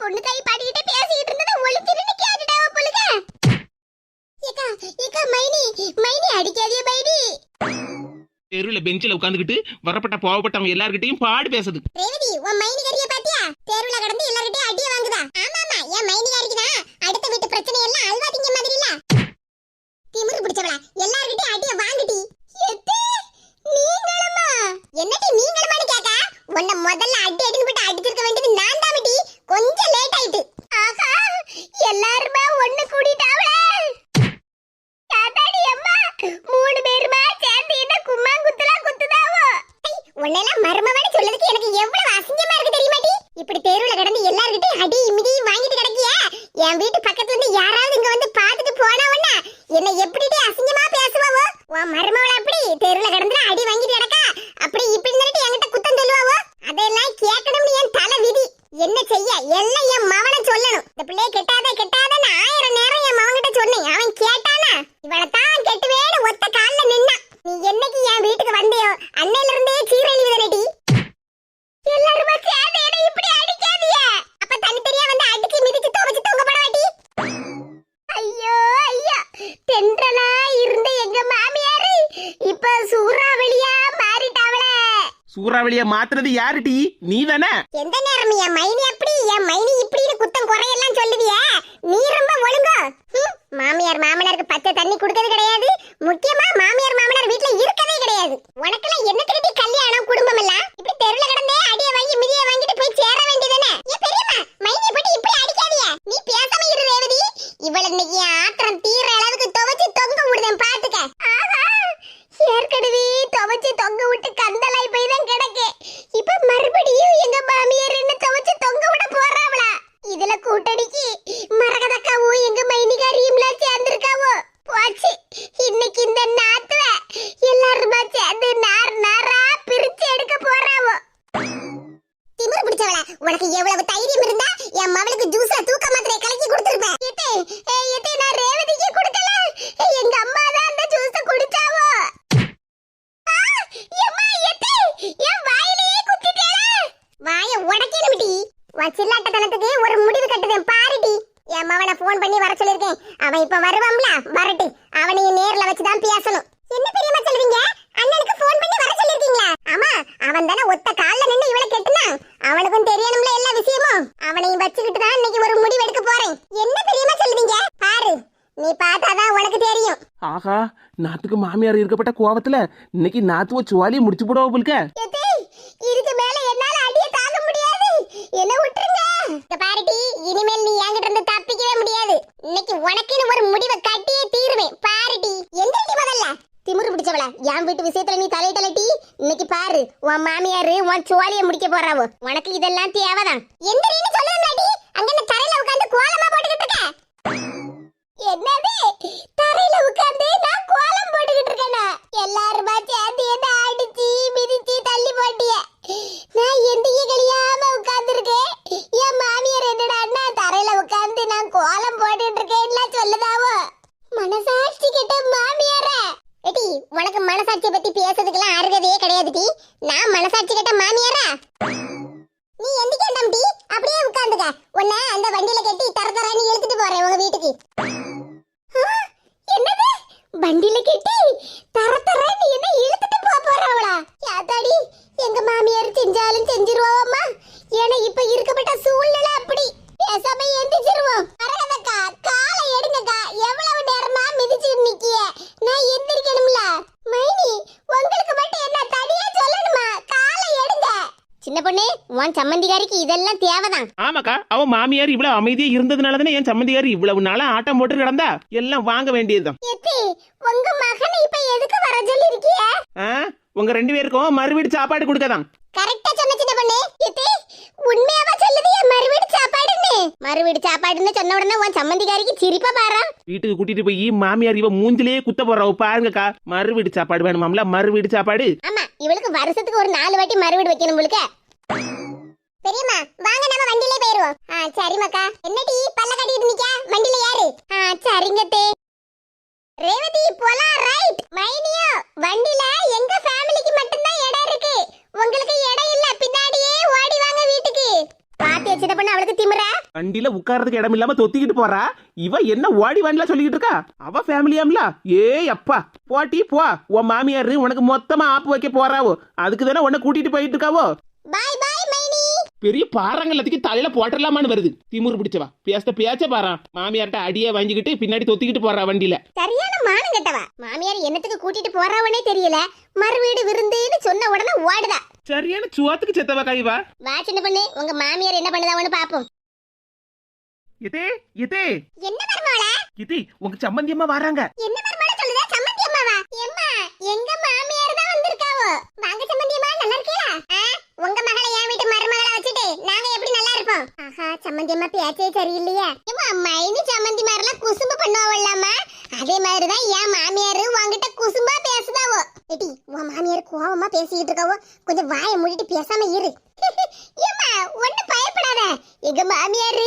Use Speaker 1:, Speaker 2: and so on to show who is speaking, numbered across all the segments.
Speaker 1: பொண்ணு கை பாடிக்கிட்டே பேசிக்கிட்டு இருந்ததை ஒளிஞ்சிருந்து கேட்டுட்டாவ பொழுக ஏக்கா ஏக்கா மைனி மைனி அடிக்காதே மைனி.
Speaker 2: தெருவில் பெஞ்சில் உட்காந்துக்கிட்டு வரப்பட்ட போகப்பட்டவங்க எல்லார்கிட்டயும் பாடு பேசுது.
Speaker 1: ரேவதி உன் மைனி கறிய பாத்தியா? தெருவுல கடந்து எல்லார்கிட்டயும் அடிய வாங்குதா? ஆமா ஆமா என் மைனி கறிக்கு தான். அடுத்த வீட்டு பிரச்சனை எல்லாம் அல்வா திங்க மாதிரி இல்ல திமிரு பிடிச்சவளா எல்லார்கிட்டயும் அடிய வாங்குடி. எத்தே நீங்களுமா? என்னடி நீங்களுமான்னு கேக்கா உன்னை முதல்ல அடி அடின்னு போட்டு அடிச்சிருக்க வேண்டியது நான் தான் கொஞ்சம் லேட் ஆயிட்டு ஆஹா எல்லாருமே ஒண்ணு கூடிட்டாவளே தாத்தாடி அம்மா மூணு பேருமா சேர்ந்து என்ன கும்மாங்குத்துலாம் குத்துதாவோ உன்னெல்லாம் மர்மமான சொல்லதுக்கு எனக்கு எவ்வளவு அசிங்கமா இருக்கு தெரியுமாடி இப்படி தெருவுல கிடந்து எல்லார்கிட்டயும் அடி மிதி வாங்கிட்டு கிடக்கிய என் வீட்டு பக்கத்துல இருந்து யாராவது இங்க வந்து பார்த்துட்டு போனா உடனே என்ன எப்படி அசிங்கமா பேசுவாவோ? உன் அப்படி தெருவுல கிடந்து அடி வாங்கிட்டு கிடக்கா அப்படி இப்படி நின்னுட்டு என்கிட்ட குத்தம் சொல்லுவாவோ அதெல்லாம் கேட்கணும்னு என் தலை விதி என்ன செய்ய எல்லாம் என் மவனை சொல்லணும் இந்த பிள்ளைய கெட்டாத கெட்டாதன்னு ஆயிரம் நேரம் என் மவன்கிட்ட சொன்னேன் அவன் கேட்டானா இவளை தான் கெட்டுவேன்னு ஒத்த கால்ல நின்னா நீ என்னைக்கு என் வீட்டுக்கு வந்தியோ அன்னையில இருந்தே சீரழிவு தானடி எல்லாரும் சேர்ந்து என்னை இப்படி அடிக்காதீங்க அப்ப தனித்தனியா வந்து அடிச்சு மிதிச்சு துவச்சு தொங்க போட மாட்டி ஐயோ ஐயோ தென்றலா இருந்த எங்க மாமியாரு இப்ப சூறாவளியா மாறிட்டாவளே
Speaker 2: சூறாவளிய மாத்துறது யாருடி நீ தானே
Speaker 1: எந்த நேரம் என் மைனி அப்படி? என் மைனி இப்படின்னு குத்தம் குறையெல்லாம் சொல்லுவியே. நீரும் ரொம்ப ஒழுங்கோ ஹம், மாமியார் மாமனாருக்கு பச்சை தண்ணி குடுக்கறது கிடையாது முக்கியமா மாமியார் மாமனார் வீட்ல இருக்கவே கிடையாது உனக்கெல்லாம் என்ன திருப்பி கல்யாணம் குடும்பம் எல்லாம் இப்படி தெருல கிடந்தே அடிய வாங்கி மிதிய வாங்கிட்டு போய் சேர வேண்டியதானே ஏ பெரியம்மா மைனியை போட்டு இப்படி அடிக்காதீங்க நீ பேசாம இரு ரேவதி இவள இன்னைக்கு என் ஆத்திரம் தீர அளவுக்கு துவைச்சு தொங்க விடுதேன் பாத்துக்க ஆஹா ஏற்கனவே துவைச்சு தொங்க விட்டு கந்தலாய் போய் தான் கிடக்கு இப்ப மறுபடியும் எங்க மாமியார் என்ன துவைச்சு தொங்க விட போறாவளா இதுல கூட்டடிக்கு மரகதக்காவும் எங்க மைனிகாரியும்லாம் சேர்ந்திருக்காவோ போச்சு இன்னைக்கு இந்த நாத்துவ எல்லாருமா சேர்ந்து நார் நாரா பிரிச்சு எடுக்க போறாவோ திமிரு பிடிச்சவள உனக்கு எவ்வளவு தைரியம் இருந்தா என் மவளுக்கு ஜூஸ்ல தூக்க மாத்திரை கலக்கி கொடுத்திருப்பேன் எத்தே ஏய், எத்தே நான் ரேவதிக்கு கொடுக்கல ஏய், எங்க அம்மா தான் அந்த ஜூஸ குடிச்சாவோ ஆ, எம்மா, எத்தே, என் வாயிலேயே குத்திட்டேளே. வாய உடைக்கணும்டி உன் சில்லாட்டத்தனத்துக்கு ஒரு முடிவு கட்டுதேன் பாருடி என் மவனை ஃபோன் பண்ணி வர சொல்லிருக்கேன் அவன் இப்ப வருவான்ல வரட்டு. அவனையும் நேர்ல வச்சு தான் பேசணும். என்ன பெரியம்மா சொல்வீங்க அண்ணனுக்கு ஃபோன் பண்ணி வர சொல்லிருக்கீங்களா ஆமா அவன் தானே ஒத்த கால்ல நின்னு இவளை கெட்டுனா அவனுக்கும் தெரியணும்ல எல்லா விஷயமும். அவனையும் வச்சுக்கிட்டு தான் இன்னைக்கு ஒரு முடிவு எடுக்க போறேன். என்ன பெரியம்மா சொல்லுவீங்க பாரு நீ பார்த்தாதான் உனக்கு தெரியும்.
Speaker 2: ஆஹா நாத்துக்கு மாமியார் இருக்கப்பட்ட கோவத்துல இன்னைக்கு நாத்துவ சுவாலியை முடிச்சு போடுவா போலுக்க
Speaker 1: எத்தே, இதுக்கு மேல என்னால அடிய தாங்க முடியாது என்ன விட்டுருங்க இங்க பாருடி இனிமேல் நீ என்கிட்ட இருந்து தப்பிக்கவே முடியாது இன்னைக்கு உனக்குன்னு ஒரு முடிவை கட்டியே தீருவேன் பாருடி எந்திரிடி முதல்ல திமிரு பிடிச்சவள என் வீட்டு விஷயத்துல நீ தலையிட்டலட்டி இன்னைக்கு பாரு உன் மாமியாரு உன் சோழிய முடிக்க போறாவோ. உனக்கு இதெல்லாம் தேவைதான். எந்திரின்னு சொல்லுங்களாடி அங்க என்ன தரையில உட்கார்ந்து கோலமா போட்டுக்கிட்டு இருக்க? என்னது? தரையில உட்கார்ந்து நான் கோலம் போட்டுக்கிட்டு இருக்கேனா எல்லாருமா சேர்ந்து என்ன அடிச்சு மிதிச்சு தள்ளி போட்டிய நான் எந்திரிக்க கழியாம உட்கார்ந்துருக்கேன் என் மாமியார் என்னடா அண்ணா தரையில உட்கார்ந்து நான் கோலம் போட்டுட்டு இருக்கேன்லாம் சொல்லுதாவோ மனசாட்சி கெட்ட மாமியார எடி உனக்கு மனசாட்சியை பத்தி பேசுறதுக்கெல்லாம் அருகதையே கிடையாதுடி நான் மனசாட்சி கெட்ட மாமியாரா நீ எந்திக்க தம்பி அப்படியே உட்கார்ந்துக்க உன்னை அந்த வண்டியில கட்டி தர தரன்னு இழுத்துட்டு போறேன் உங்க வீட்டுக்கு. என்னது? வண்டியில கட்டி தர தரன்னு என்ன இழுத்துட்டு போக போறாவளா யாத்தாடி எங்க மாமியார் செஞ்சாலும் செஞ்சிருவோமா ஏன்னா இப்ப இருக்கப்பட்ட சூழ்நிலை அப்படி பேசாம எந்திரிச்சிருவோம் அரகதக்கா காலை எடுங்கக்கா எவ்வளவு நேரமா மிதிச்சு நிக்கிய நான் எந்திரிக்கணும்ல மைனி உங்களுக்கு மட்டும் என்ன தனியா சொல்லணுமா காலை எடுங்க சின்ன பொண்ணு உன் சம்மந்திகாரிக்கு இதெல்லாம் தேவைதான்.
Speaker 2: ஆமாக்கா அவ மாமியார் இவ்வளவு அமைதியா இருந்ததுனால தானே என் சம்மந்தியார் இவ்வளவு நாளா ஆட்டம் போட்டு கிடந்தா? எல்லாம் வாங்க வேண்டியதுதான்.
Speaker 1: உங்க மகனை இப்ப எதுக்கு வர சொல்லி இருக்கிய
Speaker 2: உங்க ரெண்டு பேருக்கும் மறுவீடு சாப்பாடு கொடுக்கதான்.
Speaker 1: கரெக்டா சொன்ன சின்ன பொண்ணு. எத்தி உண்மையாவா சொல்லுது மறுவீடு சாப்பாடுன்னு? மறுவீடு சாப்பாடுன்னு சொன்ன உடனே உன் சம்மந்திகாரிக்கு சிரிப்பா பாரா?
Speaker 2: வீட்டுக்கு கூட்டிட்டு போய் மாமியார் இவ மூஞ்சிலேயே குத்த போறா. பாருங்கக்கா மறுவீடு சாப்பாடு வேணுமாம்ல? மறுவீடு சாப்பாடு.
Speaker 1: ஆமா இவளுக்கு வருஷத்துக்கு ஒரு நாலு வாட்டி மறுவீடு வைக்கணும் உங்களுக்கு பெரியம்மா வாங்க நம்ம வண்டியிலே போயிருவோம். ஆ சரி மக்கா என்னடி பல்ல கட்டிட்டு நிக்க வண்டியில யாரு ஆ சரிங்க தே. ரேவதி போலாம் ரைட் மைனியோ வண்டியில எங்க ஃபேமிலிக்கு மட்டும்தான் இடம் இருக்கு. உங்களுக்கு இடம் இல்ல பின்னாடியே ஓடி வாங்க வீட்டுக்கு. பாத்து வச்சத பண்ண அவளுக்கு திமிர?
Speaker 2: வண்டியில உட்கார்றதுக்கு இடம் இல்லாம தொத்திக்கிட்டு போறா? இவ என்ன ஓடி வண்டில சொல்லிக்கிட்டு இருக்கா? அவ ஃபேமிலியாம்ல ஏய் அப்பா. போட்டி போ. உன் மாமியார் உனக்கு மொத்தமா ஆப்பு வைக்க போறாவோ? அதுக்கு தானே உன்னை கூட்டிட்டு போயிட்டு இருக்காவோ?
Speaker 1: பாய் பாய் மைனி
Speaker 2: பெரிய பாறாங்கல்லத்துக்கு தலையில போட்டுடலாமான்னு வருது. திமுரு பிடிச்சவா? பேச பேச்ச பாறா. மாமியார்ட்ட அடியே வாங்கிக்கிட்டு பின்னாடி தொத்திக்கிட்டு போறா வண்டியில.
Speaker 1: சரியான மானம் கெட்டவா? மாமியார் என்னத்துக்கு கூட்டிட்டு போறாவனே தெரியல. மறு வீடு விருந்துன்னு சொன்ன உடனே ஓடுதா.
Speaker 2: சரியான சுவாத்துக்கு செத்தவா கைவா
Speaker 1: வா சின்ன பொண்ணு. உங்க மாமியார் என்ன பண்ணுதாவன்னு பாப்போம்.
Speaker 2: இதே இதே
Speaker 1: என்ன மருமோள
Speaker 2: இதே உங்க சம்பந்தியம்மா வராங்க.
Speaker 1: என்ன மருமோள சொல்லுதா? சம்மந்தி அம்மாவா? எம்மா எங்க மாமியார் தான் வந்திருக்காவோ? வாங்க சம்மந்தி அம்மா. நல்லா இருக்கீங்களா? ஆ, உங்க மகளை என் வீட்டு மருமகளை வச்சுட்டு நாங்க எப்படி நல்லா இருப்போம்? ஆஹா சம்மந்தி அம்மா பேச்சே சரியில்லையே. ஏமா மைனி சம்மந்தி மாதிரிலாம் குசும்பு பண்ணுவாங்களாமா அதே மாதிரிதான் என் மாமியார் உன்கிட்ட குசும்பா பேசுதாவோ? ஏட்டி உன் மாமியார் கோவமா பேசிக்கிட்டு இருக்காவோ? கொஞ்சம் வாயை மூடிட்டு பேசாம இரு ஏம்மா ஒண்ணு பயப்படாத எங்க மாமியாரு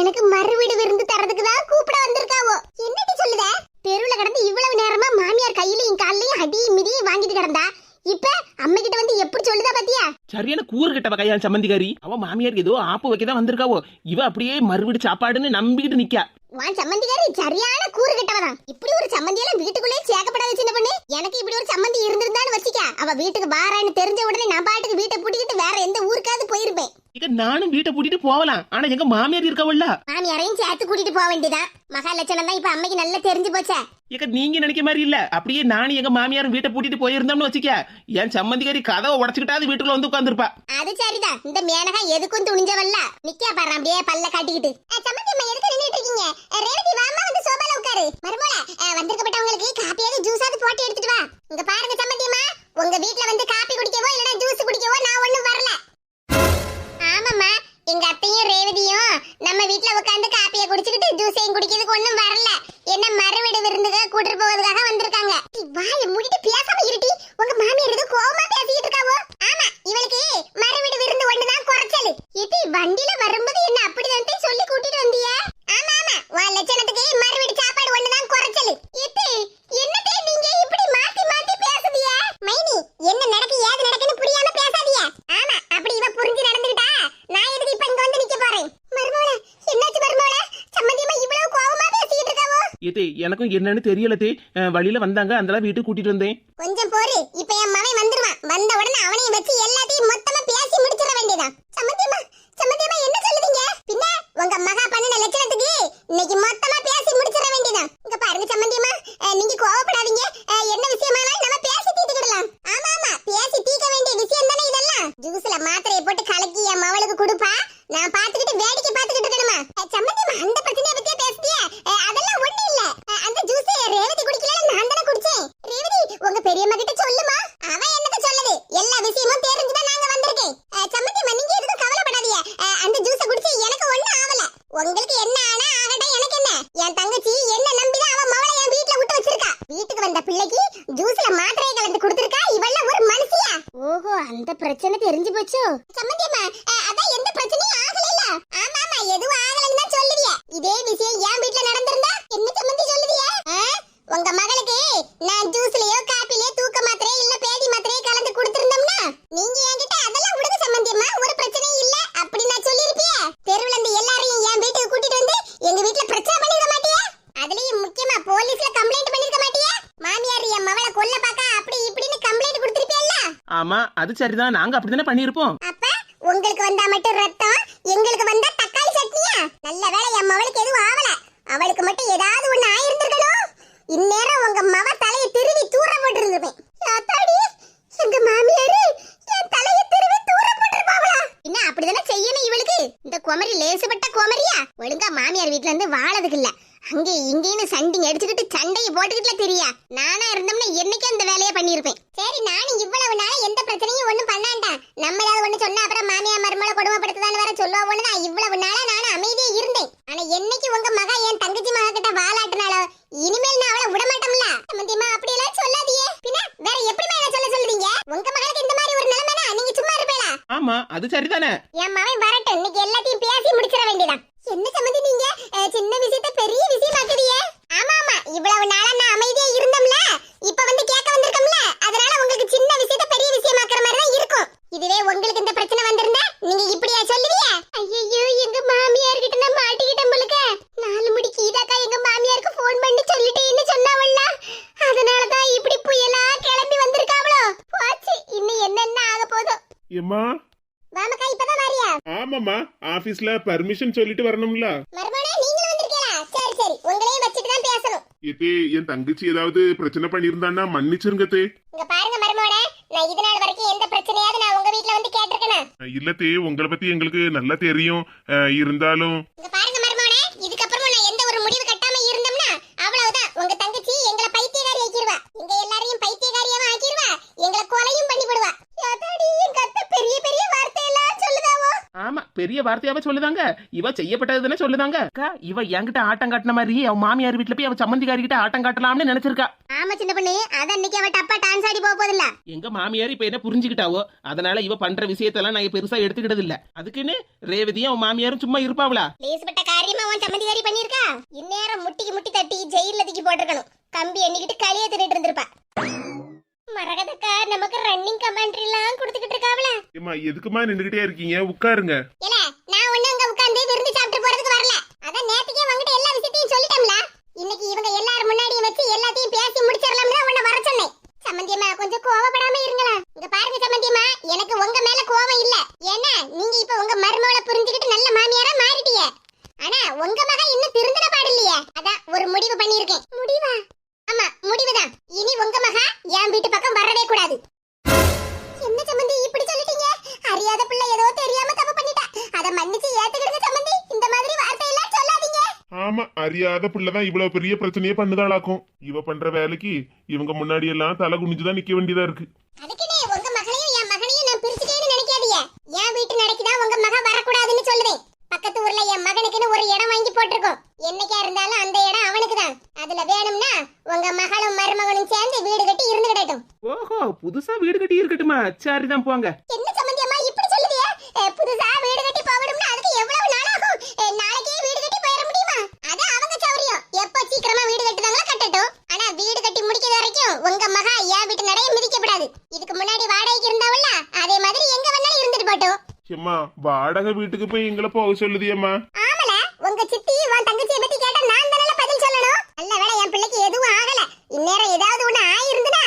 Speaker 1: எனக்கு மறு வீடு விருந்து தரதுக்கு தான் கூப்பிட வந்திருக்காவோ என்னடி சொல்லுத தெருவுல கிடந்து இவ்வளவு நேரமா மாமியார் கையிலையும் கால்லையும் அடி மிதி வாங்கிட்டு கிடந்தா இப்ப அம்மா கிட்ட வந்து எப்படி சொல்லுதா பாத்தியா
Speaker 2: சரியான கையால் சம்பந்திகாரி அவ மாமியார் ஏதோ ஆப்பு வைக்க தான் வந்திருக்காவோ. இவ அப்படியே மறுபடி சாப்பாடுன்னு நம்பிக்கிட்டு நிக்கா.
Speaker 1: உன் சம்மந்திக்காரி சரியான கூறு கட்டவதான். இப்படி ஒரு சம்மந்தி எல்லாம் வீட்டுக்குள்ளே சேர்க்கப்படாத சின்ன பொண்ணு. எனக்கு இப்படி ஒரு சம்மந்தி இருந்திருந்தான்னு வச்சுக்க. அவ வீட்டுக்கு பாரான்னு தெரிஞ்ச உடனே நான் பாட்டுக்கு வீட்டை பூட்டிக்கிட்டு வேற எந்த ஊருக்காவது போயிருப்பேன்.
Speaker 2: இங்க நானும் வீட்டை பூட்டிட்டு போகலாம் ஆனா எங்க மாமியார் இருக்கவல்ல
Speaker 1: மாமியாரையும் சேர்த்து கூட்டிட்டு போக வேண்டியதான் மகாலட்சணம் தான் இப்ப அம்மைக்கு நல்லா தெரிஞ்சு போச்சே.
Speaker 2: இக்க நீங்க நினைக்க மாதிரி இல்ல. அப்படியே நானும் எங்க மாமியாரும் வீட்டை பூட்டிட்டு போயிருந்தோம்னு வச்சுக்க. என் சம்மந்திகாரி கதவை உடச்சுக்கிட்டாது வீட்டுக்குள்ள வந்து உட்காந்துருப்பா
Speaker 1: அது சரிதான். இந்த மேனகா எதுக்கும் துணிஞ்சவல்ல. நிக்கா பாரு அப்படியே பல்ல காட்டிக்கிட்டு. சம்மந்தி ரேவதி வாமா வந்து சோபால உட்காரு. மருமோள வந்திருக்கப்பட்டவங்களுக்கு காப்பியாவது ஜூஸாவது போட்டு எடுத்துட்டு வா. இங்க பாருங்க சம்பந்தியம்மா உங்க வீட்ல வந்து காப்பி இருக்காவோ
Speaker 2: எனக்கும் என்னன்னு தெரியலதே வழியில வந்தாங்க. அந்த வீட்டுக்கு கூட்டிட்டு வந்தேன்.
Speaker 1: கொஞ்சம் போரு. இப்ப என் மகன் வந்துருவான் வந்த உடனே அவனையும் வச்சு எல்லாத்தையும் மொத்தமா பேசி முடிச்சிட வேண்டியதான் சம்மந்தியமா சம்மந்தியமா என்ன சொல்லுவீங்க பின்ன உங்க மகா பண்ணின லட்சணத்துக்கு இன்னைக்கு மொத்தமா பேசி முடிச்சிட வேண்டியதான் இங்க பாருங்க சம்மந்தியமா நீங்க கோவப்படாதீங்க. என்ன விஷயமானாலும் நம்ம பேசி தீர்த்துக்கிடலாம். ஆமா ஆமா. பேசி தீர்க்க வேண்டிய விஷயம் தானே இதெல்லாம்? ஜூஸ்ல மாத்திரையை போட்டு கலக்கி என் மவளுக்கு கொடுப்பா. நான் பாத்துக்கிட்டு வேடிக்கை பாத்துக்கிட்டு இருக்கணுமா அஹ், சம்மந்தியமா அந்த பிரச்சனைய பத்தியே பேசுதிய அதெல்லாம் ஒண்ணு இல்ல அஹ், அந்த ஜூஸ் ரேவதி குடிக்கல நான் தானே குடிச்சேன் ரேவதி உங்க பெரியம்மா கிட்ட சொல்லுமா அவ என்னத்த சொல்லுது எல்லா விஷயமும் தெரிஞ்சுதான் நாங்க வந்திருக்கேன் அஹ், சம்மந்தியம்மா நீங்க எதுக்கும் கவலைப்படாதீங்க அஹ், அந்த ஜூஸ குடிச்சு எனக்கு ஒண்ணும் ஆகல உங்களுக்கு என்ன ஆனா ஆகட்டும் எனக்கு என்ன என் தங்கச்சி என்ன நம்பிதான் அவ மவளை என் வீட்ல விட்டு வச்சிருக்கா வீட்டுக்கு வந்த பிள்ளைக்கு ஜூஸ்ல மாத்திரையை கலந்து கொடுத்திருக்கா இவள்ல ஒரு மனுஷியா ஓஹோ அந்த பிரச்சனை தெரிஞ்சு போச்சோ? சம்மந்தியம்மா அதான் எந்த பிரச்சனையும் ஆகலைல ஆமா ஆமா எதுவும் ஆகலன்னு தான் சொல்லுவிய. இதே விஷயம் என் வீட்ல நடந்திருந்தா என்ன சம்மந்தி சொல்லுவிய? உங்க மகளுக்கு நான் ஜூஸ்லயோ காப்பிலயோ தூக்க மாத்திரையோ இல்ல பேதி மாத்திரையோ கலந்து கொடுத்திருந்தோம்னா நீங்க என்கிட்ட அதெல்லாம் விடுங்க சம்பந்தியம்மா ஒரு பிரச்சனையும் இல்ல. அப்படி நான் சொல்லிருப்பிய தெருவுல இருந்து எல்லாரையும் என் வீட்டுக்கு கூட்டிட்டு வந்து எங்க வீட்ல பிரச்சனை பண்ணிருக்க மாட்டியா? அதுலயும் முக்கியமா போலீஸ்ல கம்ப்ளைண்ட் பண்ணிருக்க மாட்டியா? மாமியார் என் மவளை கொல்ல பாக்க அப்படி இப்படின்னு கம்ப்ளைண்ட் கொடுத்திருப்பியல்ல
Speaker 2: ஆமா அது சரிதான். நாங்க அப்படிதானே பண்ணியிருப்போம்.
Speaker 1: அப்ப உங்களுக்கு வந்தா மட்டும் ரத்தம் எங்களுக்கு வந்தா தக்காளி சட்னியா? நல்ல வேளை என் மவளுக்கு எதுவும் ஆவல. அவளுக்கு மட்டும் ஏதாவது ஒண்ணு ஆயிருந்திருக்கணும் இந்நேரம் உங்க மவ தலையை திருவி தூர போட்டிருந்திருப்பேன். அத்தாடி எங்க மாமியாரு என் தலையை திருவி தூர போட்டிருப்பாங்களா என்ன அப்படிதானே செய்யணும் இவளுக்கு? இந்த குமரி லேசுப்பட்ட குமரியா? ஒழுங்கா மாமியார் வீட்டுல இருந்து வாழதுக்கு இல்ல. அங்கே இங்கேன்னு சண்டிங் அடிச்சுக்கிட்டு சண்டையை போட்டுக்கிட்டுல தெரியா? நானா இருந்தோம்னா என்னைக்கு அந்த வேலையை பண்ணியிருப்பேன். சரி நானும் இவ்வளவு நாள் எந்த பிரச்சனையும் ஒண்ணும் பண்ணாண்டா. நம்ம ஏதாவது ஒண்ணு சொன்னா அப்புறம் மாமியா மருமலை கொடுமைப்படுத்துதான்னு வேற சொல்லுவோம்னு தான் இவ்வளவு நாளா நானும் அமைதியா இருந்தேன். ஆனா என்னைக்கு உங்க மகா என் தங்கச்சி மகா கிட்ட வாலாட்டினாலோ இனிமேல் நான் அவளை விட மாட்டோம்ல அப்படி எல்லாம் சொல்லாதீங்க பின்ன வேற எப்படி மேல சொல்ல சொல்றீங்க? உங்க மகளுக்கு இந்த மாதிரி ஒரு நிலைமைனா நீங்க சும்மா இருப்பீங்களா
Speaker 2: ஆமா அது சரிதானே?
Speaker 1: என் மகன் வரட்டும். இன்னைக்கு எல்லாத்தையும் பேசி முடிச்சிட வேண்டியதான் என்ன சம்மந்தி நீங்க? சின்ன விஷயத்த பெரிய விஷயம் விஷயமாக்குறியே ஆமா ஆமா. இவ்வளவு நாளா நான் அமைதியா இருந்தோம்ல? இப்ப வந்து கேட்க வந்திருக்கோம்ல? அதனால உங்களுக்கு சின்ன விஷயத்த பெரிய விஷயம் விஷயமாக்குற மாதிரி தான் இருக்கும். இதுவே உங்களுக்கு இந்த பிரச்சனை வந்திருந்தா நீங்க இப்படியா சொல்லுவீங்க ஐயோ எங்க
Speaker 3: மாமியார் கிட்ட நான் மாட்டிக்கிட்டேன்
Speaker 1: முழுக்க நாலு முடிக்கு இதாக்கா எங்க மாமியாருக்கு ஃபோன் பண்ணி சொல்லிட்டேன்னு சொன்னாவல்ல. அதனால தான் இப்படி புயலா கிளம்பி வந்திருக்காவளோ. போச்சு இன்னும் என்னென்ன ஆக போதும்
Speaker 2: ஏமா
Speaker 1: வாமக்கா இப்பதான் வரியா?
Speaker 2: ஆமாமா ஆபீஸ்ல பர்மிஷன் சொல்லிட்டு வரணும்ல.
Speaker 3: ஏத்தே என் தங்கச்சி ஏதாவது பிரச்சனை பண்ணியிருந்தான்னா மன்னிச்சிருங்க தே
Speaker 1: இங்க பாருங்க மருமோனே நான் இது நாள் வரைக்கும் எந்த பிரச்சனையாவது நான் உங்க வீட்ல வந்து கேட்டிருக்கேனா.
Speaker 3: இல்ல தே உங்களை பத்தி எங்களுக்கு நல்லா தெரியும். அஹ், இருந்தாலும்
Speaker 1: இங்க பாருங்க மருமோனே இதுக்கப்புறமும் நான் எந்த ஒரு முடிவு கட்டாம இருந்தோம்னா அவ்வளவுதான் உங்க தங்கச்சி எங்களை பைத்தியக்காரி ஆக்கிடுவா எங்க எல்லாரையும் பைத்தியக்காரியாவும் ஆக்கிடுவா எங்களை கொலையும் பண்ணி விடுவா அதாடி எங்க அத்தை பெரிய பெரிய வார்த்தை எல்லாம் சொல்லுதாவோ
Speaker 2: ஆமா பெரிய வார்த்தையாவே சொல்லுதாங்க. இவ செய்யப்பட்டது தானே சொல்லுதாங்க. அக்கா இவ என்கிட்ட ஆட்டம் காட்டின மாதிரி அவன் மாமியார் வீட்டுல போய் அவ சம்மந்திக்காரி கிட்ட ஆட்டம் காட்டலாம்னு நினைச்சிருக்கா.
Speaker 1: ஆமா சின்ன பொண்ணு. அதான் இன்னைக்கு அவ டப்பா டான்ஸ் ஆடி போக போதில்ல.
Speaker 2: எங்க மாமியார் இப்ப என்ன புரிஞ்சுக்கிட்டாவோ அதனால இவ பண்ற விஷயத்தெல்லாம் நான் பெருசா எடுத்துக்கிட்டது இல்ல. அதுக்குன்னு ரேவதியும் அவன் மாமியாரும் சும்மா இருப்பாவளா?
Speaker 1: லேசுப்பட்ட காரியமா உன் சம்மந்திகாரி பண்ணிருக்கா இந்நேரம் முட்டிக்கு முட்டி தட்டி ஜெயில தூக்கி போட்டிருக்கணும். கம்பி எண்ணிக்கிட்டு களிய தின்னுட்டு இருந்திருப்பா. மரகதக்கா நமக்கு ரன்னிங் கமெண்ட்ரி எல்லாம் கொடுத்துக்கிட்டு இருக்காவல
Speaker 3: ஏமா எதுக்குமா நின்றுகிட்டே இருக்கீங்க? உட்காருங்க.
Speaker 1: இல்ல நான் ஒண்ணு அங்க உட்கார்ந்து விருந்து சாப்பிட்டு போறதுக்கு வரல. அதான் நேத்துக்கே உங்ககிட்ட எல்லா விஷயத்தையும் சொல்லிட்டோம்ல இன்னைக்கு இவங்க எல்லாரும் முன்னாடியும் வச்சு எல்லாத்தையும் பேசி ஆமா அறியாத
Speaker 3: பிள்ளைதான் இவ்வளவு பெரிய பிரச்சனையே பண்ணுதாளாக்கும். இவ பண்ற வேலைக்கு இவங்க முன்னாடி எல்லாம் தலை குனிஞ்சுதான் நிக்க வேண்டியதா இருக்கு.
Speaker 1: அதுக்குனே உங்க மகளையும் என் மகனையும் நான் பிரிச்சுட்டேன்னு நினைக்காதீங்க. என் வீட்டு நடக்கிதான் உங்க மகன் வரக்கூடாதுன்னு சொல்லுவேன். பக்கத்து ஊர்ல என் மகனுக்குன்னு ஒரு இடம் வாங்கி போட்டிருக்கோம். என்னைக்கா இருந்தாலும் அந்த இடம் அவனுக்கு தான் அதுல வேணும்னா உங்க மகளும் மருமகனும் சேர்ந்து வீடு கட்டி இருந்து கிடட்டும்.
Speaker 2: ஓஹோ புதுசா வீடு கட்டி இருக்கட்டுமா. சரிதான் போங்க.
Speaker 1: என்ன சம்பந்தி அம்மா இப்படி சொல்லுதியா அஹ், புதுசா வீடு கட்டி போகணும்னா அதுக்கு எவ்வளவு நாள் ஆகும் அஹ், நாளைக்கே வீடு கட்டி போயிட முடியுமா அதான் அவங்க சௌரியம் எப்ப சீக்கிரமா வீடு கட்டுதாங்களோ கட்டட்டும் ஆனா வீடு கட்டி முடிக்கிற வரைக்கும் உங்க மகா என் வீட்டு நடைய மிதிக்கப்படாது இதுக்கு முன்னாடி வாடகைக்கு இருந்தாவல்ல அதே மாதிரி எங்க வேணாலும் இருந்துட்டு போட்டோம்
Speaker 3: ஏம்மா வாடகை வீட்டுக்கு போய் எங்களை போக சொல்லுதியம்மா.
Speaker 1: ஆமல உங்க சித்தி உன் தங்கச்சியை பத்தி கேட்டா நான் தானே பதில் சொல்லணும்? நல்ல வேளை என் பிள்ளைக்கு எதுவும் ஆகல. இந்நேரம் ஏதாவது ஒண்ணு ஆயிருந்துனா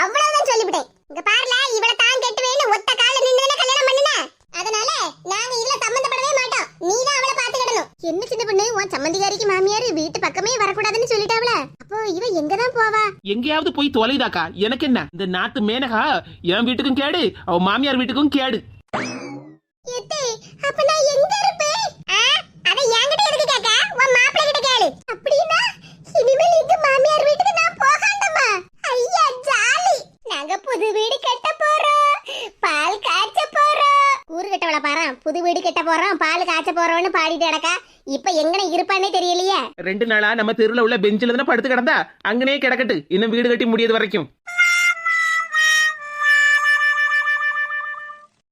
Speaker 1: அவ்வளவுதான் சொல்லிவிட்டேன். இங்க பாருல இவள தான் கெட்டுவேன்னு ஒத்த கால நின்னு கல்யாணம் பண்ணுன? அதனால நாங்க இதுல சம்பந்தப்படவே மாட்டோம். நீ தான் அவளை பாத்துக்கிடணும் என்ன சின்ன பொண்ணு உன் சம்மந்திகாரிக்கு மாமியார் வீட்டு பக்கமே வரக்கூடாதுன்னு சொல்லிட்டாவல அப்போ இவ எங்க தான் போவா?
Speaker 2: எங்கேயாவது போய் தொலைதாக்கா எனக்கு என்ன? இந்த நாட்டு மேனகா என் வீட்டுக்கும் கேடு அவ மாமியார் வீட்டுக்கும் கேடு
Speaker 1: எத்தே அப்ப நான் எங்க இருப்பேன் அத என்கிட்ட எதுக்கு கேக்க உன் மாப்பிள்ளை கிட்ட கேளு அப்படின்னா இனிமேல் இந்த மாமியார் வீட்டுக்கு நான் போகாண்டமா ஐயா ஜாலி நாங்க புது வீடு கட்ட போறோம் பால் காய்ச்ச போறோம் ஊரு கட்டவள பாரு புது வீடு கட்ட போறோம் பால் காய்ச்ச பாடிட்டு கிடக்கா? இப்ப எங்கன இருப்பானே தெரியலையே.
Speaker 2: ரெண்டு நாளா நம்ம தெருவுல உள்ள பெஞ்சில தானே படுத்து கிடந்தா? அங்கனே கிடக்கட்டு. இன்னும் வீடு கட்டி முடியாது வரைக்கும்.